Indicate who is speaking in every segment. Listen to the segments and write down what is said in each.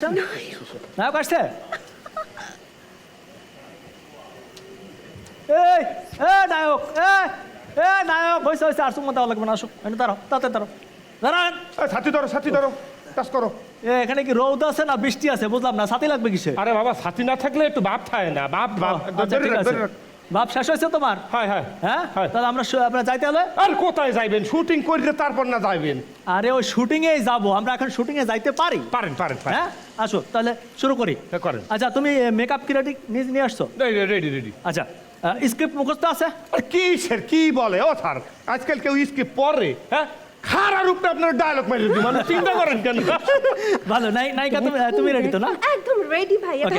Speaker 1: নায়ক আসছে এই এ নায়ক এ এ নায়ক হয়েছে হয়েছে আর সুমন দেওয়া লাগবে না আসো। এনে দাঁড়াও তাতে দাঁড়াও। দাঁড়ান।
Speaker 2: ছাতি ধরো ছাতি ধরো। কাজ করো।
Speaker 1: এ এখানে কি রৌদ আছে না বৃষ্টি আছে? বুঝলাম না সাথে লাগবে কিসে
Speaker 2: আরে বাবা ছাতি না থাকলে একটু বাপ থাকে না। বাপ বাপ
Speaker 1: আচ্ছা ভাব শেষ হয়েছে তোমার?
Speaker 2: হ্যাঁ হ্যাঁ।
Speaker 1: হ্যাঁ। তাহলে আমরা আপনার যাইতে হলে
Speaker 2: আর কোথায় যাইবেন? শুটিং করলে তারপর না যাইবেন?
Speaker 1: আরে ওই শুটিং এ যাব। আমরা এখন শুটিং এ যাইতে পারি?
Speaker 2: পারেন পারেন
Speaker 1: হ্যাঁ? আসো তাহলে শুরু করি।
Speaker 2: হ্যাঁ, করেন।
Speaker 1: আচ্ছা তুমি মেকআপ কি রেডি নিয়ে নিয়ে আসছো?
Speaker 2: রেডি রেডি
Speaker 1: আচ্ছা স্ক্রিপ্ট মুখস্থ আছে?
Speaker 2: আর কি স্যার কি বলে? ও স্যার আজকাল কেউ ইসকে পড়ে হ্যাঁ? খারার উপরে আপনার ডায়লগ মেরে দিই মানে চিন্তা করেন কেন?
Speaker 1: ভালো নাই নায়িকা তুমি তুমি রেডি তো না?
Speaker 3: রেডি ভাই এটা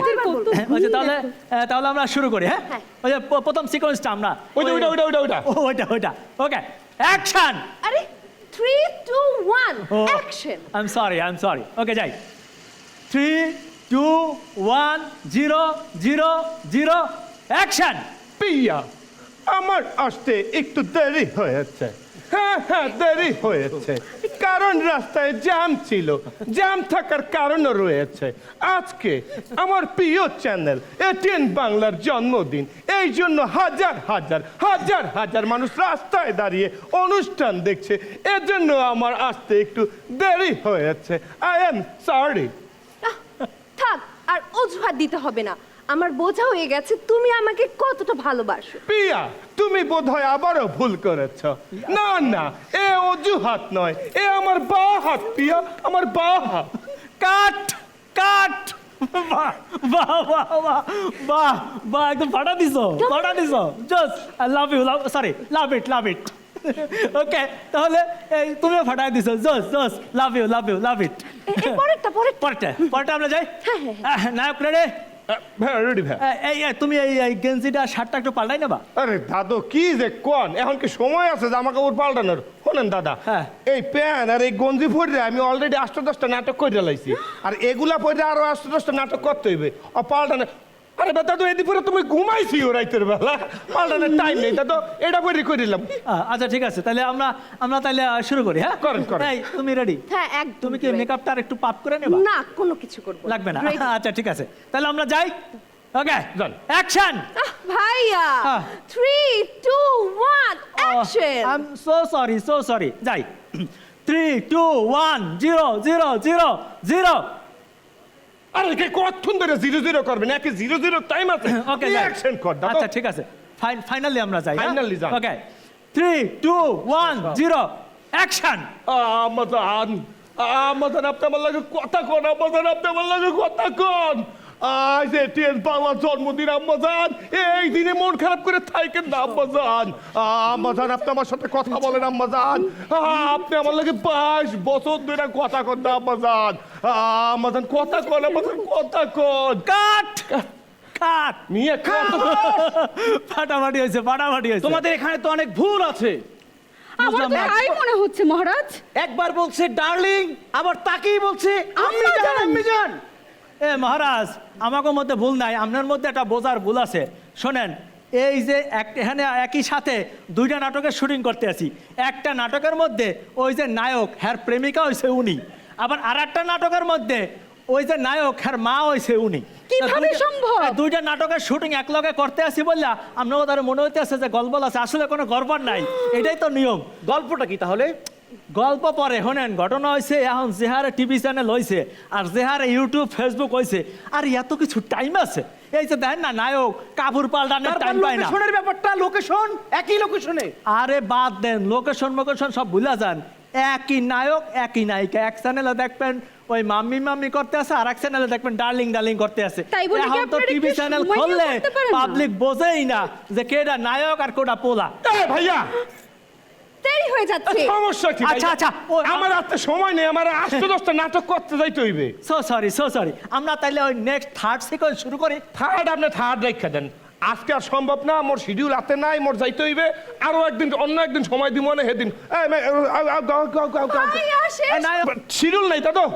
Speaker 1: হ্যাঁ, আচ্ছা তাহলে তাহলে আমরা শুরু করি হ্যাঁ?
Speaker 3: হ্যাঁ।
Speaker 1: ওই যে প্রথম সিকোয়েন্সটা আমরা।
Speaker 2: ওইটা ওইটা ওইটা ওইটা ওইটা
Speaker 1: ওইটা ওইটা। ওকে অ্যাকশন
Speaker 3: আরে three two one
Speaker 1: O
Speaker 3: action
Speaker 1: I am sorry I am sorry okay যাই। Three two one zero zero zero action
Speaker 2: Piya আমার আসতে একটু দেরি হয়েছে। হ্যাঁ হ্যাঁ দেরি হয়েছে। কারণ রাস্তায় জ্যাম ছিল। জ্যাম থাকার কারণও রয়েছে। আজকে আমার প্রিয় চ্যানেল, এটিএন বাংলার জন্মদিন। এই জন্য হাজার হাজার হাজার হাজার মানুষ রাস্তায় দাঁড়িয়ে অনুষ্ঠান দেখছে। এজন্য আমার আসতে একটু দেরি হয়েছে। আই এম সরি
Speaker 3: থাক, আর অজুহাত দিতে হবে না। আমার বোঝা হয়ে গেছে তুমি আমাকে কতটা ভালোবাসো।
Speaker 2: পিয়া তুমি বোধহয় আবারও ভুল করেছ। না না এ অজুহাত নয় এ আমার বা হাত পিয়া আমার বা হাত।
Speaker 1: কাট কাট। বাহ বাহ বাহ বাহ বাহ বাহ একদম ফাটা দিছো ফাটা দিছো। Just I love you love sorry love it love it okay তাহলে এই তুমিও ফাটাই দিছো। জোস জোস লাভ ইউ লাভ ইউ লাভ ইট
Speaker 3: পরেরটা পরেরটা।
Speaker 1: আমরা যাই।
Speaker 3: হ্যাঁ, হ্যাঁ,
Speaker 1: আহ, নায়ক রেডে
Speaker 2: হ্যাঁ রেডি ভাই।
Speaker 1: এই তুমি এই গেঞ্জিটা শার্টটা একটু পাল্টাই নেবা।
Speaker 2: আরে দাদু কি যে কোন এখন কি সময় আছে জামা কাপড় পাল্টানোর? শোনেন দাদা
Speaker 1: হ্যাঁ।
Speaker 2: এই প্যান আর এই গঞ্জি পরে আমি অলরেডি আষ্ট দশটা নাটক করে লাইছি। আর এগুলা পরে আরও আষ্ট দশটা নাটক করতে হইবে। ও পাল্টানো আরে দাদু এদি পরে তুমি ঘুমাইছি ও রাইতের বেলা। পাল্টানোর টাইম নেই দাদু এটা পরে করিলাম
Speaker 1: আচ্ছা ঠিক আছে তাহলে আমরা আমরা তাহলে শুরু করি হ্যাঁ?
Speaker 2: করেন, করেন।
Speaker 1: তুমি রেডি
Speaker 3: হ্যাঁ একদম
Speaker 1: তুমি কি মেকআপটা আর একটু পাপ করে নেবা?
Speaker 3: না কোনো কিছু করব
Speaker 1: লাগবে না। আচ্ছা ঠিক আছে। তাহলে আমরা যাই? ওকে
Speaker 2: যান।
Speaker 1: অ্যাকশন
Speaker 3: আহ, ভাইয়া!
Speaker 1: আহ।
Speaker 3: Three two one
Speaker 1: I
Speaker 3: action
Speaker 1: am so sorry so sorry যাই। Three two one zero zero zero zero
Speaker 2: আরে কে কতক্ষণ ধরে জিরো জিরো করবেন একে জিরো জিরো টাইম আছে।
Speaker 1: ওকে
Speaker 2: অ্যাকশন কর দাদা।
Speaker 1: আচ্ছা ঠিক আছে। ফাইনালি আমরা যাই
Speaker 2: ফাইনালি যাই
Speaker 1: okay three two one zero action
Speaker 2: আমাদান আমাদান আপনি আমার লাগে কথা কোন আমাদের আপনি আমার লাগে কথা কোন। আজ এটিএন বাংলা জন্মদিন আম্মাজান এই দিনে মন খারাপ করে থাকেন না আম্মাজান আম্মাজান আপনি আমার সাথে কথা বলেন আম্মাজান আপনি আমার লাগে বাইশ বছর ধরে কথা কন না আম্মাজান আম্মাজান কথা কন আমাজান কথা কন।
Speaker 1: কাট! কাট।
Speaker 2: মিয়া কথা
Speaker 1: ফাটাফাটি হয়েছে ফাটাফাটি হয়েছে।
Speaker 4: তোমাদের এখানে তো অনেক ভুল আছে।
Speaker 5: আমার। তাই মনে হচ্ছে মহারাজ।
Speaker 4: একবার বলছে ডার্লিং আবার তাকেই বলছে আম্মি জান। আম্মি জান
Speaker 1: এ মহারাজ আমাকে মধ্যে ভুল নাই আপনার মধ্যে একটা বোঝার ভুল আছে। শোনেন এই যে এক এখানে একই সাথে দুইটা নাটকের শুটিং করতে আছি। একটা নাটকের মধ্যে ওই যে নায়ক হ্যার প্রেমিকা হয়েছে উনি। আবার আর একটা নাটকের মধ্যে ওই যে নায়ক হ্যার মা হয়েছে উনি।
Speaker 5: কীভাবে
Speaker 1: দুইটা-
Speaker 5: সম্ভব?
Speaker 1: দুইটা নাটকের শুটিং একলগে করতে আসি বললা আপনাকে তার মনে হইতে আছে যে গল্প আছে আসলে কোনো গল্প নাই। এটাই তো নিয়ম।
Speaker 4: গল্পটা কি তাহলে?
Speaker 1: গল্প পরে শোনেন ঘটনা হয়েছে এখন যেহারে টিভি চ্যানেল হয়েছে আর যেহারে ইউটিউব ফেসবুক হয়েছে আর এত কিছু টাইম আছে। এই যে দেখেন না নায়ক কাপড় পাল্টানোর টাইম পায় না।
Speaker 4: লোকেশনের ব্যাপারটা লোকেশন একই লোকেশনে।
Speaker 1: আরে বাদ দেন লোকেশন মোকেশন সব ভুলা যান। একই নায়ক একই নায়িকা এক চ্যানেলে দেখবেন ওই মাম্মি মাম্মি করতে আছে আর এক চ্যানেলে দেখবেন ডার্লিং ডার্লিং করতে আছে। এখন তো টিভি চ্যানেল খুললে? পাবলিক বোঝেই না যে কেডা নায়ক আর কোটা পোলা।
Speaker 2: ভাইয়া
Speaker 3: দেরি হয়ে যাচ্ছে।
Speaker 2: সমস্যা কি
Speaker 1: আচ্ছা, আচ্ছা, ও-
Speaker 2: আমার হাতে সময় নেই আমার আষ্ট দশটা নাটক করতে যাইতে হইবে।
Speaker 1: সো সরি সো সরি আমরা তাইলে ওই নেক্সট থার্ড সিকোয়েন্স শুরু করি।
Speaker 2: থার্ড আপনি থার্ড রেখা দেন। আজকে আর সম্ভব না মোর শিডিউল হাতে নাই মোর যাইতে হইবে। আরও একদিন অন্য একদিন সময় দিব না সেদিন।
Speaker 3: ভাই আসে
Speaker 1: এ, নায়ক
Speaker 2: শিডিউল নাই তা তো।